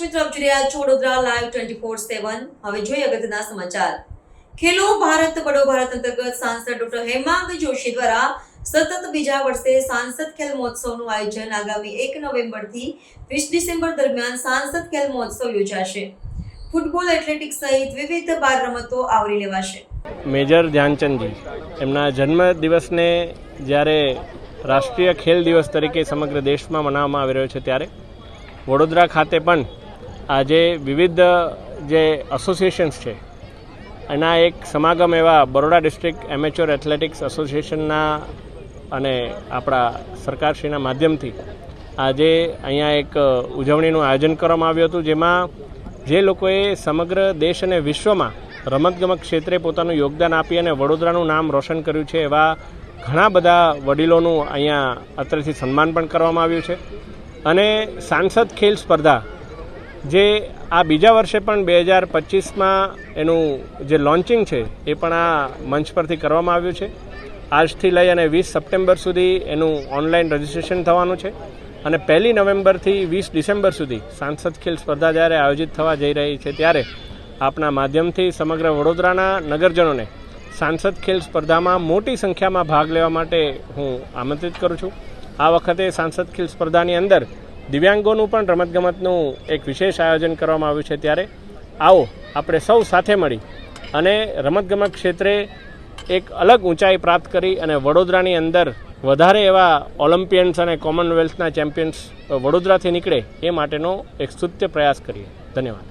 મિત્રો આપ જોઈ રહ્યા છો Vadodara live twenty four seven હવે જોઈએ અગત્યના સમાચાર. ખેલો ભારત બડો ભારત અંતર્ગત સાંસદ ડોક્ટર હેમાંગ જોશી દ્વારા સતત બીજા વર્ષે સાંસદ ખેલ મહોત્સવનું આયોજન આગામી એક નવેમ્બરથી વીસ ડિસેમ્બર દરમિયાન સાંસદ ખેલ મહોત્સવ યોજાશે. ફૂટબોલ એથ્લેટિક્સ સહિત વિવિધ બાર રમતો આવરી લેવાશે. મેજર ધ્યાનચંદજી, એમના જન્મ દિવસને જ્યારે રાષ્ટ્રીય ખેલ દિવસ તરીકે સમગ્ર દેશમાં મનાવવામાં આવી રહ્યો છે ત્યારે વડોદરા ખાતે પણ આજે વિવિધ, જે એસોસિએશન્સ છે, એના એક સમાગમ એવા બરોડા ડિસ્ટ્રિક્ટ એમેચ્યોર એથ્લેટિક્સ એસોસિએશનના અને આપણા સરકારશ્રીના માધ્યમથી આજે અહીંયા એક ઉજવણીનું આયોજન કરવામાં આવ્યું હતું, જેમાં જે લોકોએ સમગ્ર દેશ અને વિશ્વમાં રમતગમત ક્ષેત્રે પોતાનું યોગદાન આપી અને વડોદરાનું નામ રોશન કર્યું છે, એવા ઘણા બધા વડીલોનું અહીંયા અત્રેથી સન્માન પણ કરવામાં આવ્યું છે. અને સાંસદ ખેલ સ્પર્ધા જે આ બીજા વર્ષે પણ બે હજાર પચીસમાં એનું જે લોન્ચિંગ છે, એ પણ આ મંચ પરથી કરવામાં આવ્યું છે. આજથી લઈ અને વીસ સપ્ટેમ્બર સુધી એનું ઓનલાઈન રજિસ્ટ્રેશન થવાનું છે અને પહેલી નવેમ્બરથી વીસ ડિસેમ્બર સુધી સાંસદ ખેલ સ્પર્ધા જ્યારે આયોજિત થવા જઈ રહી છે ત્યારે આપના માધ્યમથી સમગ્ર વડોદરાના નગરજનોને સાંસદ ખેલ સ્પર્ધામાં મોટી સંખ્યામાં ભાગ લેવા માટે હું આમંત્રિત કરું છું. આ વખતે સાંસદ ખેલ સ્પર્ધાની અંદર દિવ્યાંગોનું પણ રમતગમતનું એક વિશેષ આયોજન કરવામાં આવ્યું છે ત્યારે. આવો, આપણે સૌ સાથે મળી અને રમતગમત ક્ષેત્રે એક અલગ ઊંચાઈ પ્રાપ્ત કરી અને વડોદરાની અંદર વધારે એવા ઓલિમ્પિયન્સ અને કોમનવેલ્થના ચેમ્પિયન્સ વડોદરાથી નીકળે એ માટેનો એક સ્તુત્ય પ્રયાસ કરીએ. ધન્યવાદ.